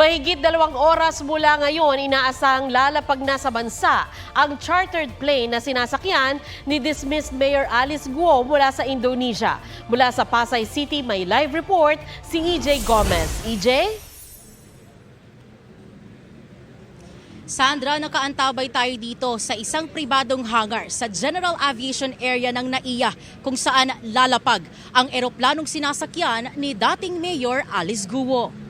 Mahigit dalawang oras mula ngayon, inaasahang lalapag na sa bansa ang chartered plane na sinasakyan ni dismissed Mayor Alice Guo mula sa Indonesia. Mula sa Pasay City, may live report si EJ Gomez. EJ? Sandra, nakaantabay tayo dito sa isang pribadong hangar sa General Aviation Area ng NAIA kung saan lalapag ang eroplanong sinasakyan ni dating Mayor Alice Guo.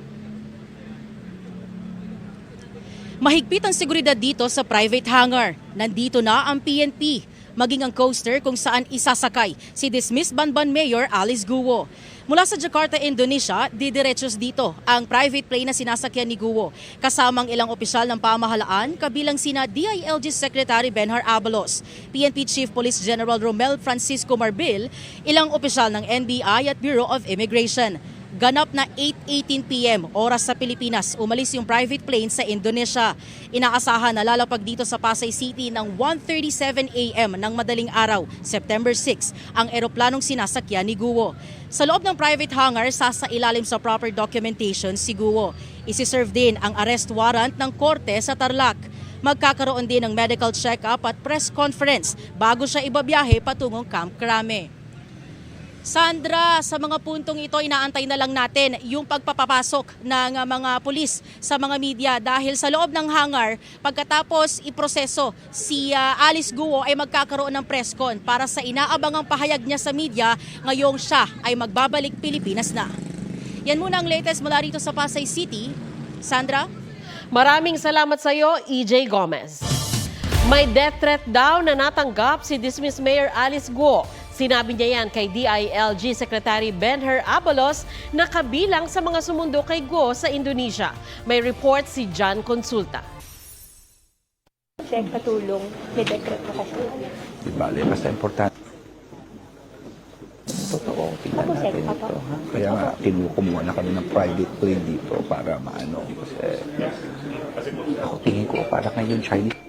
Mahigpit ang seguridad dito sa private hangar. Nandito na ang PNP, maging ang coaster kung saan isasakay si dismissed Banban Mayor Alice Guo. Mula sa Jakarta, Indonesia, didirechos dito ang private plane na sinasakyan ni Guo. Kasamang ilang opisyal ng pamahalaan, kabilang sina DILG Secretary Benhar Abalos, PNP Chief Police General Romel Francisco Marbil, ilang opisyal ng NBI at Bureau of Immigration. Ganap na 8.18pm, oras sa Pilipinas, umalis yung private plane sa Indonesia. Inaasahan na lalapag dito sa Pasay City ng 1.37am ng madaling araw, September 6, ang eroplanong sinasakyan ni Guo. Sa loob ng private hangar, sasailalim sa proper documentation si Guo. Isiserve din ang arrest warrant ng korte sa Tarlac. Magkakaroon din ng medical check-up at press conference bago siya ibabiyahe patungong Camp Crame. Sandra, sa mga puntong ito, inaantay na lang natin yung pagpapapasok ng uh, mga pulis sa mga media dahil sa loob ng hangar, pagkatapos iproseso, si uh, Alice Guo ay magkakaroon ng press con para sa inaabangang pahayag niya sa media ngayong siya ay magbabalik Pilipinas na. Yan muna ang latest mula rito sa Pasay City. Sandra? Maraming salamat sa iyo, EJ Gomez. May death threat daw na natanggap si dismissed Mayor Alice Guo. Sinabi niya yan kay DILG Secretary Benher Abalos na kabilang sa mga sumundo kay Guo sa Indonesia. May report si John Consulta. check katulong, may dekreto kasi. Di bale, basta importante. Totoo, tingnan Ako, natin sir, ito. Ha? Kaya nga, kinukumuha na kami ng private plane dito para maano. Kasi ako tingin ko, para ngayon Chinese.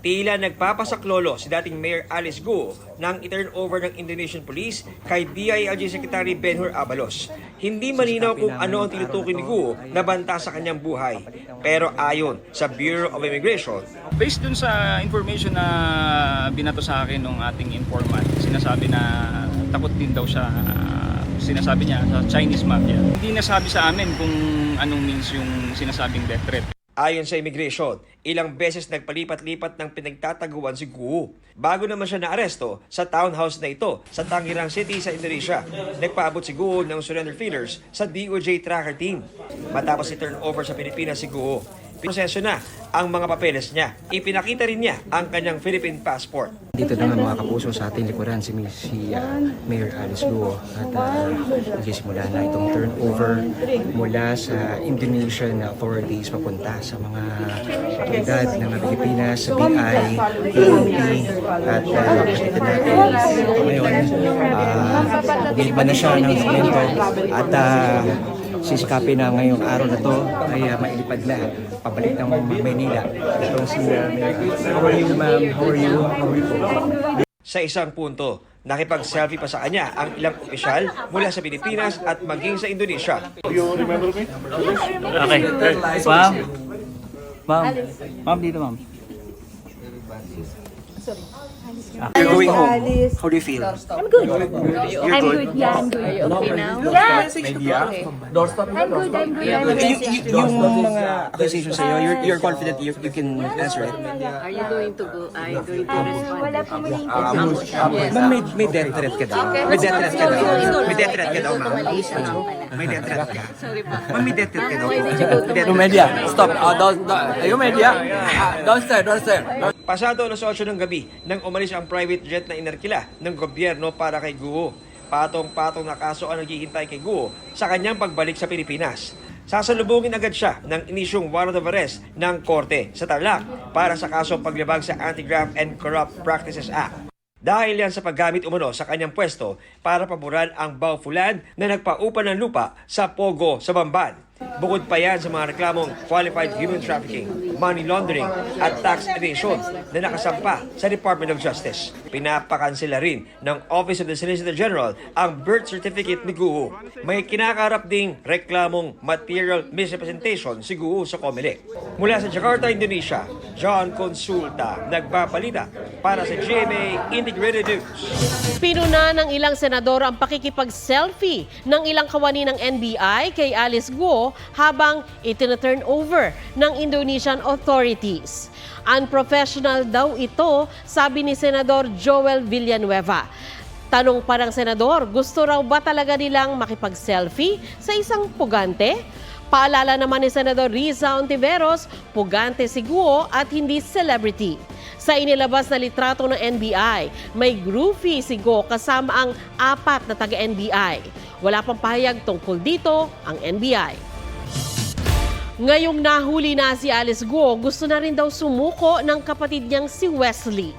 Tila nagpapasaklolo si dating Mayor Alice Guo nang i-turn over ng Indonesian Police kay DILG Secretary Benhur Abalos. Hindi malinaw kung ano ang tinutukoy ni Guo na banta sa kanyang buhay. Pero ayon sa Bureau of Immigration, Based dun sa information na binato sa akin ng ating informant, sinasabi na takot din daw siya, sinasabi niya sa Chinese mafia. Hindi nasabi sa amin kung anong means yung sinasabing death threat. Ayon sa immigration, ilang beses nagpalipat-lipat ng pinagtataguan si Guo. Bago naman siya naaresto sa townhouse na ito sa Tangerang City sa Indonesia. Nagpaabot si Guo ng surrender feelers sa DOJ tracker team. Matapos i-turn over sa Pilipinas si Guo, proseso na ang mga papeles niya. Ipinakita rin niya ang kanyang Philippine passport. Dito naman mga kapuso sa ating likuran si, si ah, Mayor Alice Luo at uh, nagsisimula na itong turnover mula sa Indonesian authorities papunta sa mga otoridad ng Pilipinas, sa BI, PNP at uh, nakita natin ngayon uh, na siya ng dokumento at uh, sisikapin na ngayong araw na to ay uh, mailipad na pabalik ng Maynila. Ito si uh. How are you ma'am? How are you? How are you? Sa isang punto, nakipag-selfie pa sa kanya ang ilang opisyal mula sa Pilipinas at maging sa Indonesia. Okay. Ma'am. Ma'am. Ma'am, dito ma'am. You're going home. How do you feel? I'm good. I'm good. Yeah, I'm good. Are you okay now? Yeah. I'm good. I'm good. I'm Y- good. y- yung mga accusations sa'yo, you're, you're confident you, you can answer it? Are you going to go? Are you going to respond? Wala po mali Yes. Ma'am, may, may death threat ka daw. May death threat ka daw. May death threat ka daw, ma'am. Malaysia lang pala. May death threat ka. Sorry pa. Ma'am, may death threat ka daw. Why did you go to May death Yung media, stop. Uh, don't, don't, yung media, uh, downstairs, downstairs. Pasado alas 8 ng gabi nang umalis ang private jet na inarkila ng gobyerno para kay Guo. Patong-patong na kaso ang naghihintay kay Guo sa kanyang pagbalik sa Pilipinas. Sasalubungin agad siya ng inisyong warrant of arrest ng korte sa Tarlac para sa kasong paglabag sa Anti-Graft and Corrupt Practices Act. Dahil yan sa paggamit umano sa kanyang pwesto para paboran ang Baufulan na nagpaupa ng lupa sa Pogo sa Bamban. Bukod pa yan sa mga reklamong qualified human trafficking, money laundering at tax evasion na nakasampa sa Department of Justice. Pinapakansela rin ng Office of the Solicitor General ang birth certificate ni Guo. May kinakarap ding reklamong material misrepresentation si Guo sa COMELEC. Mula sa Jakarta, Indonesia, John Consulta, nagpapalita para sa GMA Integrated News. Pinuna ng ilang senador ang pakikipag-selfie ng ilang kawani ng NBI kay Alice Guo habang itina-turn over ng Indonesian authorities. Unprofessional daw ito, sabi ni Senador Joel Villanueva. Tanong pa ng senador, gusto raw ba talaga nilang makipag-selfie sa isang pugante? Paalala naman ni Senador Riza Ontiveros, pugante si Guo at hindi celebrity. Sa inilabas na litrato ng NBI, may groupie si Guo kasama ang apat na taga-NBI. Wala pang pahayag tungkol dito ang NBI. Ngayong nahuli na si Alice Guo, gusto na rin daw sumuko ng kapatid niyang si Wesley.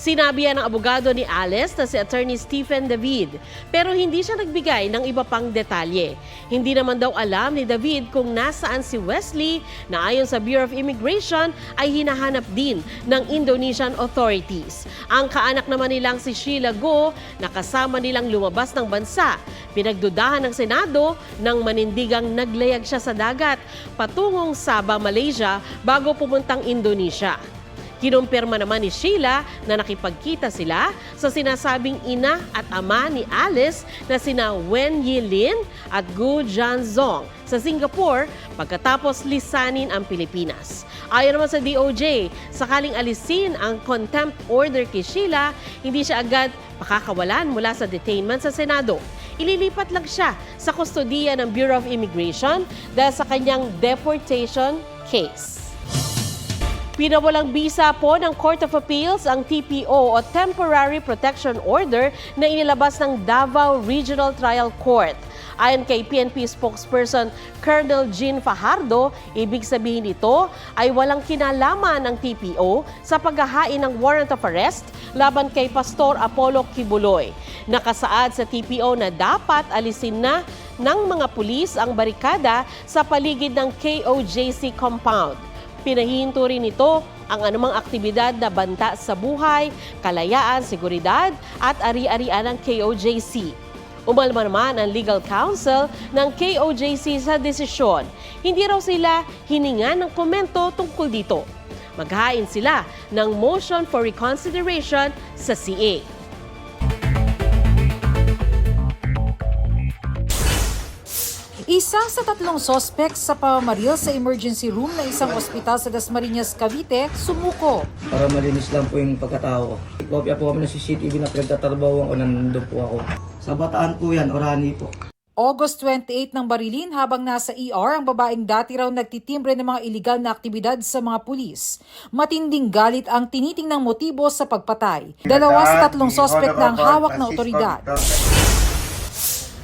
Sinabi yan ng abogado ni Alice na si Attorney Stephen David, pero hindi siya nagbigay ng iba pang detalye. Hindi naman daw alam ni David kung nasaan si Wesley na ayon sa Bureau of Immigration ay hinahanap din ng Indonesian authorities. Ang kaanak naman nilang si Sheila Go na kasama nilang lumabas ng bansa. Pinagdudahan ng Senado nang manindigang naglayag siya sa dagat patungong Sabah, Malaysia bago pumuntang Indonesia. Kinumpirma naman ni Sheila na nakipagkita sila sa sinasabing ina at ama ni Alice na sina Wen Yilin at Gu Janzong sa Singapore pagkatapos lisanin ang Pilipinas. Ayon naman sa DOJ, sakaling alisin ang contempt order kay Sheila, hindi siya agad pakakawalan mula sa detainment sa Senado. Ililipat lang siya sa kustodiya ng Bureau of Immigration dahil sa kanyang deportation case. Pinawalang bisa po ng Court of Appeals ang TPO o Temporary Protection Order na inilabas ng Davao Regional Trial Court. Ayon kay PNP spokesperson Colonel Jean Fajardo, ibig sabihin nito ay walang kinalaman ng TPO sa paghahain ng warrant of arrest laban kay Pastor Apollo Kibuloy. Nakasaad sa TPO na dapat alisin na ng mga pulis ang barikada sa paligid ng KOJC compound. Pinahihinto rin ito ang anumang aktibidad na banta sa buhay, kalayaan, seguridad at ari-arian ng KOJC. Umalma naman ang legal counsel ng KOJC sa desisyon. Hindi raw sila hininga ng komento tungkol dito. Maghain sila ng motion for reconsideration sa CA. Isa sa tatlong sospek sa pamamaril sa emergency room ng isang ospital sa Dasmariñas, Cavite, sumuko. Para malinis lang po yung pagkatao ko. Kopya po kami ng CCTV na pinagtatrabawan ko, nandun po ako. Sa bataan po yan, Orani po. August 28 ng barilin habang nasa ER ang babaeng dati raw nagtitimbre ng mga illegal na aktibidad sa mga pulis. Matinding galit ang tinitingnang motibo sa pagpatay. Dalawa sa tatlong sospek na ang hawak ng otoridad.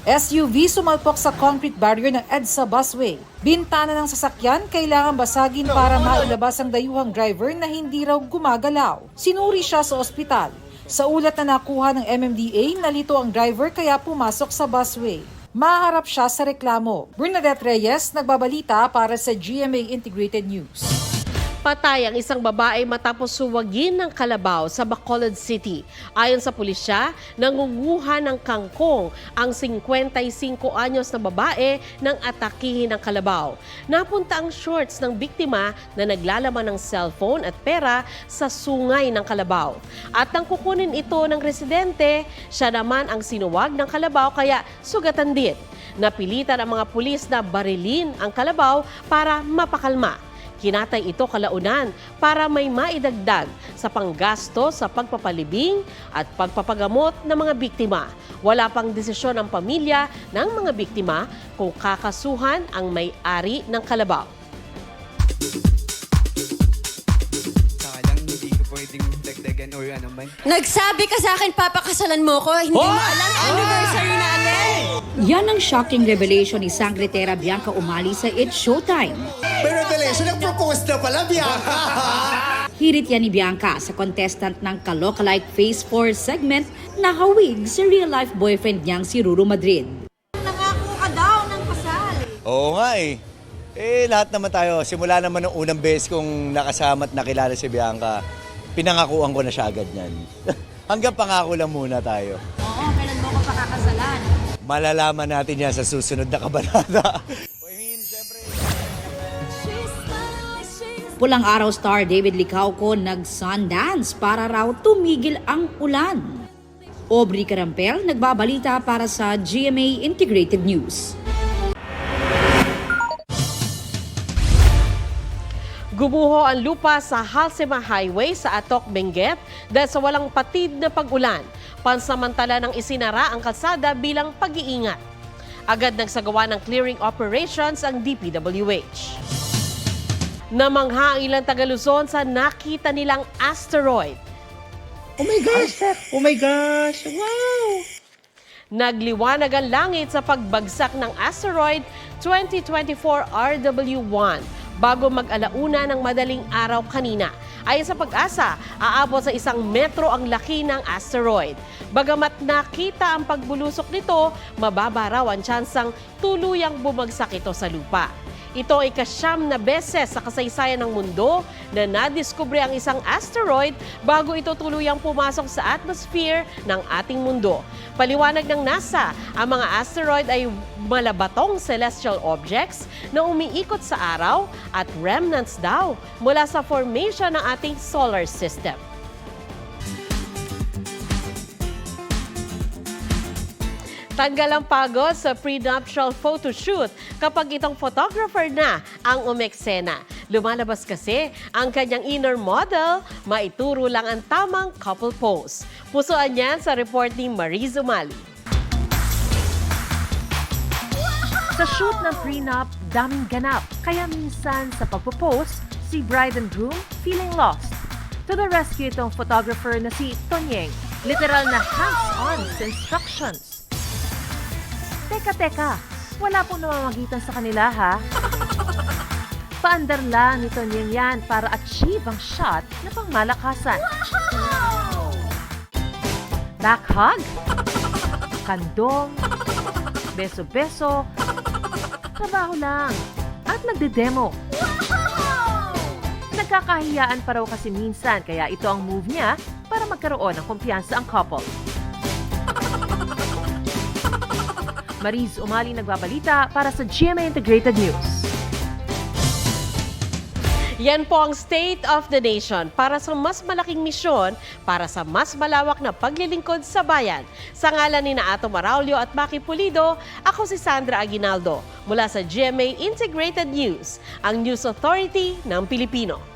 SUV sumalpok sa concrete barrier ng EDSA busway. Bintana ng sasakyan kailangan basagin para mailabas ang dayuhang driver na hindi raw gumagalaw. Sinuri siya sa ospital. Sa ulat na nakuha ng MMDA, nalito ang driver kaya pumasok sa busway. Maharap siya sa reklamo. Bernadette Reyes, nagbabalita para sa GMA Integrated News. Patay ang isang babae matapos suwagin ng kalabaw sa Bacolod City. Ayon sa pulisya, nangunguha ng kangkong ang 55 anyos na babae nang atakihin ng kalabaw. Napunta ang shorts ng biktima na naglalaman ng cellphone at pera sa sungay ng kalabaw. At nang kukunin ito ng residente, siya naman ang sinuwag ng kalabaw kaya sugatan din. Napilitan ang mga pulis na barilin ang kalabaw para mapakalma. Kinatay ito kalaunan para may maidagdag sa panggasto sa pagpapalibing at pagpapagamot ng mga biktima. Wala pang desisyon ng pamilya ng mga biktima kung kakasuhan ang may-ari ng kalabaw. Ano. Nagsabi ka sa akin, papakasalan mo ko. Hindi mo alam anniversary. Yan ang shocking revelation ni Sangretera Bianca Umali sa It's Showtime. May revelation, nag-propose na pala, Bianca! Hirit yan ni Bianca sa contestant ng Kalokalike Phase 4 segment na hawig si real-life boyfriend niyang si Ruru Madrid. Oo nga eh. Eh, lahat naman tayo. Simula naman ng unang beses kong nakasama at nakilala si Bianca, pinangakuan ko na siya agad niyan. Hanggang pangako lang muna tayo. Oo, kailan mo ko pakakasalan? Malalaman natin yan sa susunod na kabanata. Pulang araw star David Licauco nag-sundance para raw tumigil ang ulan. Aubrey Carampel nagbabalita para sa GMA Integrated News. Gumuho ang lupa sa Halsema Highway sa Atok, Benguet dahil sa walang patid na pag-ulan. Pansamantala ng isinara ang kalsada bilang pag-iingat. Agad nagsagawa ng clearing operations ang DPWH. Namangha ang ilang Tagaluzon sa nakita nilang asteroid. Oh my gosh! Oh my gosh! Wow! Nagliwanag ang langit sa pagbagsak ng asteroid 2024 RW1 bago mag-alauna ng madaling araw kanina. Ayon sa pag-asa, aabot sa isang metro ang laki ng asteroid. Bagamat nakita ang pagbulusok nito, mababa raw ang tsansang tuluyang bumagsak ito sa lupa. Ito ay kasyam na beses sa kasaysayan ng mundo na nadiskubre ang isang asteroid bago ito tuluyang pumasok sa atmosphere ng ating mundo. Paliwanag ng NASA, ang mga asteroid ay malabatong celestial objects na umiikot sa araw at remnants daw mula sa formation ng ating solar system. Tanggal ang pagod sa prenuptial photoshoot kapag itong photographer na ang umeksena. Lumalabas kasi ang kanyang inner model, maituro lang ang tamang couple pose. Pusuan yan sa report ni Marie Zumali. Sa shoot ng prenup, daming ganap. Kaya minsan sa pagpo-post, si bride and groom feeling lost. To the rescue itong photographer na si Tonyeng. Literal na hands-on instructions. Teka, teka. Wala pong namamagitan sa kanila, ha? Paandar lang ni Tonyeng yan para achieve ang shot na pangmalakasan. Back hug, kandong, beso-beso, trabaho lang, at nagde-demo. Nagkakahiyaan pa raw kasi minsan kaya ito ang move niya para magkaroon ng kumpiyansa ang couple. Mariz Umali nagbabalita para sa GMA Integrated News. Yan po ang State of the Nation para sa mas malaking misyon, para sa mas malawak na paglilingkod sa bayan. Sa ngalan ni na Ato Maraulio at Maki Pulido, ako si Sandra Aguinaldo mula sa GMA Integrated News, ang News Authority ng Pilipino.